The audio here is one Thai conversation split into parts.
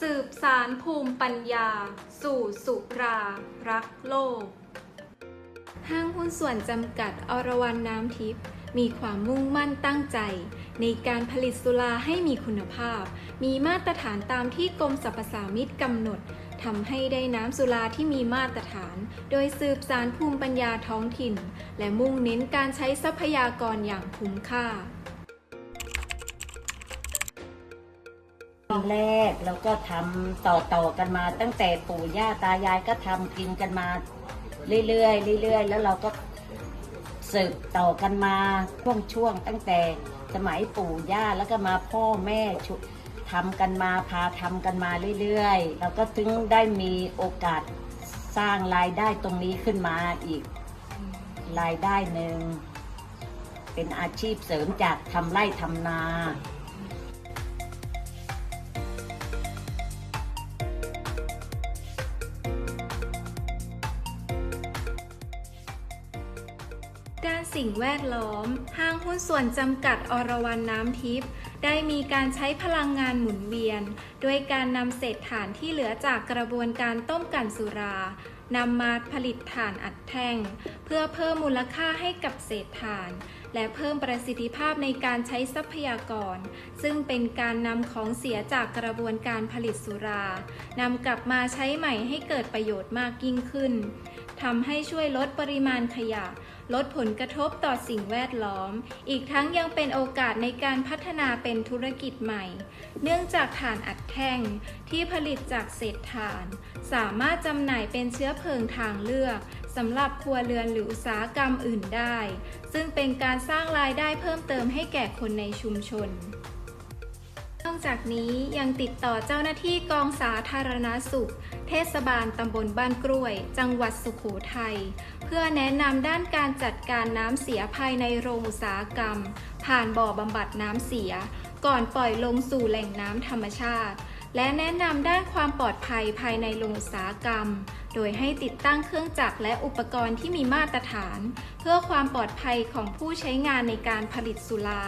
สืบสารภูมิปัญญา สู่สุรา รักโลก ห้างหุ้นส่วนจำกัดอรวรรณน้ำทิพย์มีความมุ่งมั่นตั้งใจ ในการผลิตสุราให้มีคุณภาพ มีมาตรฐานตามที่กรมสรรพสามิตกำหนดทำให้ได้น้ำสุราที่มีมาตรฐาน โดยสืบสารภูมิปัญญาท้องถิ่น และมุ่งเน้นการใช้ทรัพยากรอย่างคุ้มค่า ตอนแรกเราก็ทำต่อต่อๆกันมา ตั้งแต่ปู่ย่าตายายก็ทำกินกันมาเรื่อยๆเรื่อยๆแล้วเราก็สืบต่อกันมาช่วงช่วงๆตั้งแต่สมัยปู่ย่าแล้วก็มาพ่อแม่ชุทำกันมาพาทำกันมาเรื่อยๆ เราก็ถึงได้มีโอกาสสร้างรายได้ตรงนี้ขึ้นมาอีกรายได้หนึ่งเป็นอาชีพเสริมจากทำไร่ทำนา ด้านสิ่งแวดล้อม ห้างหุ้นส่วนจำกัดอรวรรณน้ำทิพย์ได้มีการใช้พลังงานหมุนเวียน ด้วยการนำเศษถ่านที่เหลือจากกระบวนการต้มกั่นสุรานำมาผลิตถ่านอัดแท่ง เพื่อเพิ่มมูลค่าให้กับเศษถ่าน และเพิ่มประสิทธิภาพในการใช้ทรัพยากร ซึ่งเป็นการนำของเสียจากกระบวนการผลิตสุรานำกลับมาใช้ใหม่ให้เกิดประโยชน์มากยิ่งขึ้นทำให้ช่วยลดปริมาณขยะ ลดผลกระทบต่อสิ่งแวดล้อม อีกทั้งยังเป็นโอกาสในการพัฒนาเป็นธุรกิจใหม่ เนื่องจากถ่านอัดแท่งที่ผลิตจากเศษถ่าน สามารถจำหน่ายเป็นเชื้อเพลิงทางเลือกสำหรับครัวเรือนหรืออุตสาหกรรมอื่นได้ ซึ่งเป็นการสร้างรายได้เพิ่มเติมให้แก่คนในชุมชนนอกจากนี้ยังติดต่อเจ้าหน้าที่กองสาธารณาสุข เทศบาลตำบลบ้านกล้วย จังหวัดสุโขทัย เพื่อแนะนำด้านการจัดการน้ำเสียภายในโรงอุตสาหกรรม ผ่านบ่อบำบัดน้ำเสีย ก่อนปล่อยลงสู่แหล่งน้ำธรรมชาติ และแนะนำด้านความปลอดภัยภายในโรงอุตสาหกรรม โดยให้ติดตั้งเครื่องจักรและอุปกรณ์ที่มีมาตรฐาน เพื่อความปลอดภัยของผู้ใช้งานในการผลิตสุรา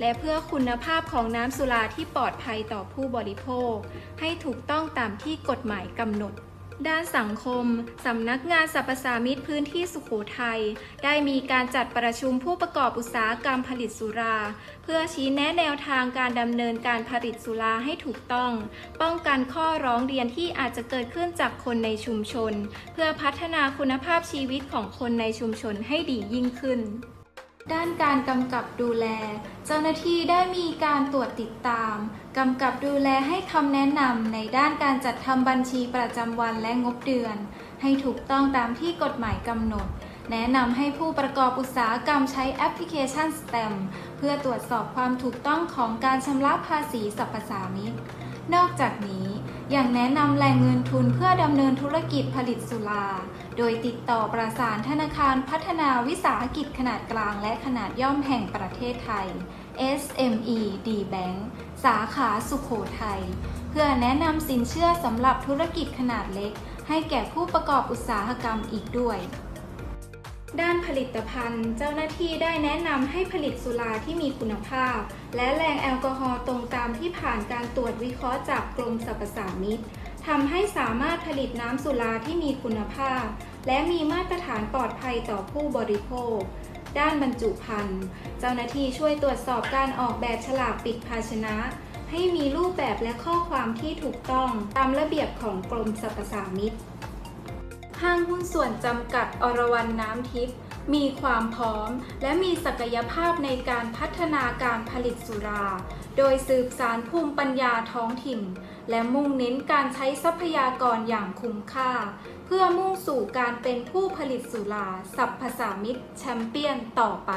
และเพื่อคุณภาพของน้ำสุราที่ปลอดภัยต่อผู้บริโภค ให้ถูกต้องตามที่กฎหมายกำหนดด้านสังคม สำนักงานสรรพสามิตพื้นที่สุขโขทัย ได้มีการจัดประชุมผู้ประกอบอุตสาหกรรมผลิตสุรา เพื่อชี้แนะแนวทางการดำเนินการผลิตสุราให้ถูกต้อง ป้องกันข้อร้องเรียนที่อาจจะเกิดขึ้นจากคนในชุมชน เพื่อพัฒนาคุณภาพชีวิตของคนในชุมชนให้ดียิ่งขึ้น ด้านการกำกับดูแล เจ้าหน้าที่ได้มีการตรวจติดตาม กำกับดูแลให้คำแนะนำในด้านการจัดทำบัญชีประจำวันและงบเดือน ให้ถูกต้องตามที่กฎหมายกำหนด แนะนำให้ผู้ประกอบอุตสาหกรรมใช้แอปพลิเคชัน STEM เพื่อตรวจสอบความถูกต้องของการชำระภาษีสรรพสามิตนอกจากนี้ยังแนะนำแหล่งเงินทุนเพื่อดำเนินธุรกิจผลิตสุรา โดยติดต่อประสานธนาคารพัฒนาวิสาหกิจขนาดกลางและขนาดย่อมแห่งประเทศไทย SME D Bank สาขาสุขโขทัย เพื่อแนะนำสินเชื่อสำหรับธุรกิจขนาดเล็ก ให้แก่ผู้ประกอบอุตสาหกรรมอีกด้วย ด้านผลิตภัณฑ์ เจ้าหน้าที่ได้แนะนำให้ผลิตสุราที่มีคุณภาพ และแรงแอลกอฮอล์ตรงตามที่ผ่านการตรวจวิเคราะห์จากกรมสรรพสามิตทำให้สามารถผลิตน้ำสุราที่มีคุณภาพ และมีมาตรฐานปลอดภัยต่อผู้บริโภค ด้านบรรจุภัณฑ์ เจ้าหน้าที่ช่วยตรวจสอบการออกแบบฉลากปิดภาชนะให้มีรูปแบบและข้อความที่ถูกต้องตามระเบียบของกรมสรรพสามิต ห้างหุ้นส่วนจำกัดอรวรรณน้ำทิพย์มีความพร้อม และมีศักยภาพในการพัฒนาการผลิตสุรา โดยสืบสารภูมิปัญญาท้องถิ่น และมุ่งเน้นการใช้ทรัพยากรอย่างคุ้มค่า เพื่อมุ่งสู่การเป็นผู้ผลิตสุราสัพพสามิตแชมเปี้ยนต่อไป